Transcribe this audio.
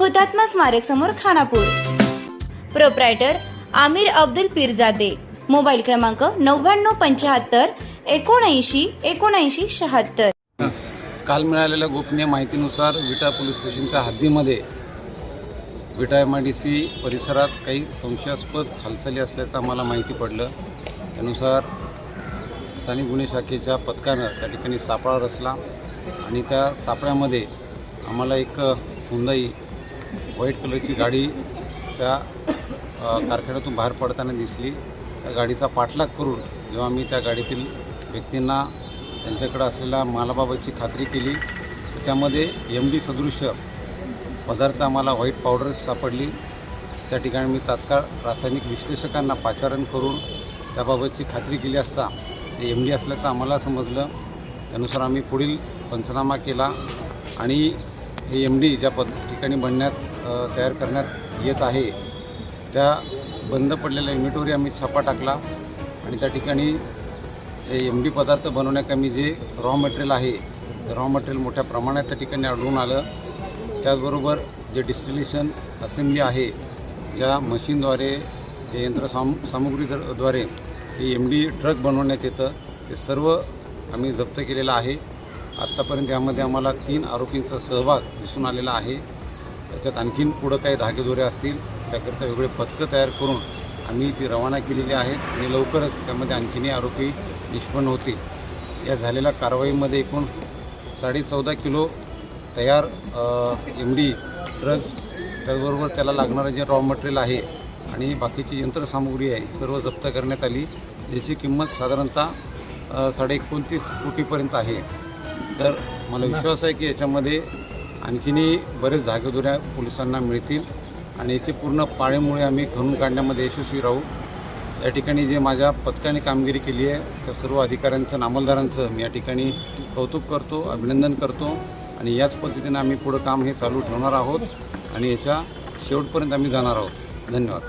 हुतात्मा स्मारक समोर खानापूर. प्रोप्रायटर आमिर अब्दुल पीरजादे. मोबाईल क्रमांक नव्याण्णव पंच्याहत्तर एकोणऐंशी एकोणऐंशी शहात्तर. काल मिळालेल्या गोपनीय माहितीनुसार विटा पोलीस स्टेशनच्या हद्दीमध्ये Vita M I D C परिसरात काही संशयास्पद हालचाली असल्याचं आम्हाला माहिती पडलं. त्यानुसार स्थानिक गुन्हे शाखेच्या पथकानं त्या ठिकाणी सापळा रचला आणि त्या सापळ्यामध्ये आम्हाला एक हुंदाई व्हाईट कलरची गाडी त्या कारखान्यातून बाहेर पडताना दिसली. त्या गाडीचा पाठलाग करून जेव्हा मी त्या गाडीतील व्यक्तींना त्यांच्याकडे असलेल्या मालाबाबतची खात्री केली तर त्यामध्ये एम डी सदृश्य पदार्थ आम्हाला व्हाईट पावडर सापडली. त्या ठिकाणी मी तात्काळ रासायनिक विश्लेषकांना पाचारण करून त्याबाबतची खात्री केली असता ते एम डी असल्याचं आम्हाला समजलं. त्यानुसार आम्ही पुढील पंचनामा केला आणि हे एम डी ज्या पद ठिकाणी बनण्यात तयार करण्यात येत आहे त्या बंद पडलेल्या युनिटवरही आम्ही छापा टाकला आणि त्या ठिकाणी हे एम डी पदार्थ बनवण्याकमी जे रॉ मटेरियल आहे ते रॉ मटेरियल मोठ्या प्रमाणात त्या ठिकाणी आढळून आलं. त्याचबरोबर जे डिस्टिलेशन असेंब्ली आहे ज्या मशीनद्वारे जे यंत्रसाम सामुग्रीद्वारे ते एम डी ट्रक बनवण्यात येतं ते सर्व आम्ही जप्त केलेलं आहे. आत्तापर्यंत यामध्ये आम्हाला तीन आरोपींचा सहभाग दिसून आलेला आहे. त्याच्यात आणखीन पुढं काही धागेदोरे असतील त्याकरिता वेगळे पथकं तयार करून आम्ही ती रवाना केलेली आहेत आणि लवकरच त्यामध्ये आणखीनही आरोपी निष्पन्न होतील. या झालेल्या कारवाईमध्ये एकूण साडे चौदा किलो तयार एम डी ड्रग्ज त्याचबरोबर त्याला लागणारं जे रॉ मटेरियल आहे आणि बाकीची यंत्रसामुग्री आहे सर्व जप्त करण्यात आली. ज्याची किंमत साधारणतः साडे एकोणतीस कोटीपर्यंत आहे. तर मला विश्वास आहे की याच्यामध्ये आणखीनही बरेच जागेदुऱ्या पोलिसांना मिळतील आणि याची पूर्ण पाळेमुळे आम्ही खणून काढण्यामध्ये यशस्वी राहू. या ठिकाणी जे माझ्या पथकाने कामगिरी केली आहे त्या सर्व अधिकाऱ्यांचं नामलदारांचं मी या ठिकाणी कौतुक करतो अभिनंदन करतो आणि याच पद्धतीने आम्ही पुढं काम हे चालू ठेवणार आहोत आणि याच्या शेवटपर्यंत आम्ही जाणार आहोत. धन्यवाद.